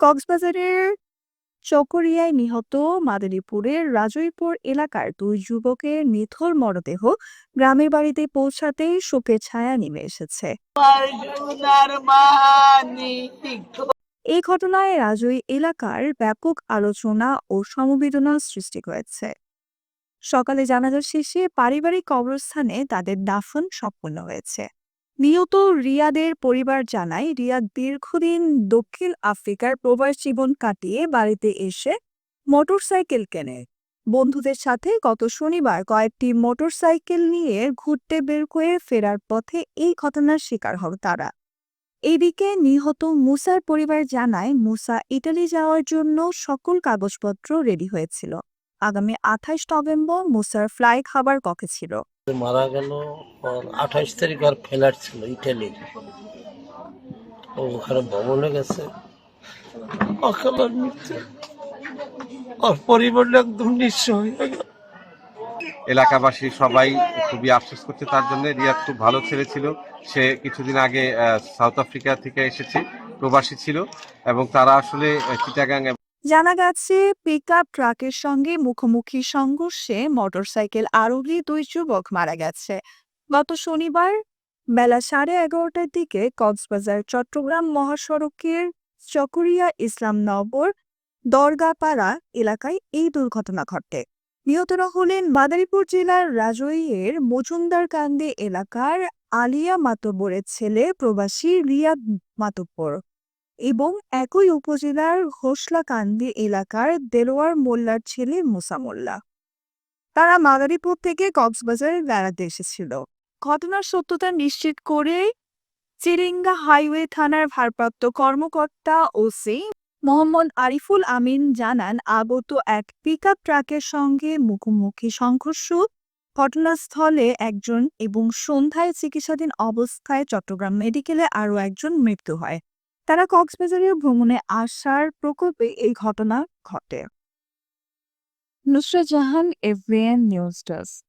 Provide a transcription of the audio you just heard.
কক্সবাজারের চকরিয়ায় নিহত মাদারীপুরের রাজইপুর এলাকার দুই যুবকের নিথর মরদেহ গ্রামের বাড়িতে পৌঁছাতেই শোকের ছায়া নেমে এসেছে। এই ঘটনায় রাজই এলাকার ব্যাপক আলোচনা ও সমবেদনা সৃষ্টি হয়েছে সকালে জানাজা শেষে পারিবারিক কবরস্থানে তাদের দাফন সম্পন্ন হয়েছে। নিহত রিয়াদের পরিবার জানায় রিয়াদ দীর্ঘদিন দক্ষিণ আফ্রিকার প্রবাস জীবন কাটিয়ে বাড়িতে এসে মোটরসাইকেল কেনে। বন্ধুদের সাথে গত শনিবার কয়েকটি মোটরসাইকেল নিয়ে ঘুরতে বের হয়ে ফেরার পথে এই ঘটনার শিকার হয় তারা। এদিকে নিহত মুসার পরিবার জানায়, মুসা ইটালি যাওয়ার জন্য সকল কাগজপত্র রেডি হয়েছিল। আগামী আঠাশ নভেম্বর মুসার ফ্লাই খাবার ককে ছিল। মারা গেল আঠাশ তারিখ আর ফ্লাইট ছিল ইটালির ও ওখানে ভ্রমণে গেছে। অকালের মৃত্যু। ওর পরিবারটা একদম নিঃস্ব হয়ে গেল। এলাকাবাসী সবাই খুবই আফসোস করছে তার জন্য। রিয়াদ খুব ভালো ছেলে ছিল। সে কিছুদিন আগে আহ, সাউথ আফ্রিকা থেকে এসেছে প্রবাসী ছিল। এবং তারা আসলে চিটাগাং জানা গেছে, পিকআপ ট্রাকের সঙ্গে মুখোমুখি সংঘর্ষে মোটরসাইকেল আরোহী দুই যুবক মারা গেছে। গত শনিবার বেলা সাড়ে এগারোটার দিকে কক্সবাজার, চট্টগ্রাম মহাসড়কের চকরিয়া ইসলামনগর দরগাপাড়া এলাকায় এই দুর্ঘটনা ঘটে। নিহতরা হলেন মাদারীপুর জেলার রাজৈয়ের মজুমদারকান্দি এলাকার আলিয়া মাতব্বরের ছেলে প্রবাসী রিয়াদ মাতব্বর। এবং একই উপজেলার হোসলাকান্দি এলাকার দেলোয়ার মোল্লার ছেলে মুসা মোল্লা। তারা মাদারীপুর থেকে কক্সবাজারে বেড়াতে এসেছিল। ঘটনার সত্যতা নিশ্চিত করে চিরিঙ্গা হাইওয়ে থানার ভারপ্রাপ্ত কর্মকর্তা ওসি মোহাম্মদ আরিফুল আমিন জানান আগত এক পিকআপ ট্রাকের সঙ্গে মুখোমুখি সংঘর্ষ, ঘটনাস্থলে একজন এবং সন্ধ্যায় চিকিৎসাধীন অবস্থায় চট্টগ্রাম মেডিকেলে আরও একজন মৃত্যু হয়। তারা কক্সবাজারের ভ্রমণে আসার প্রকল্পে এই ঘটনা ঘটে। Nusrat Jahan AVN news desk.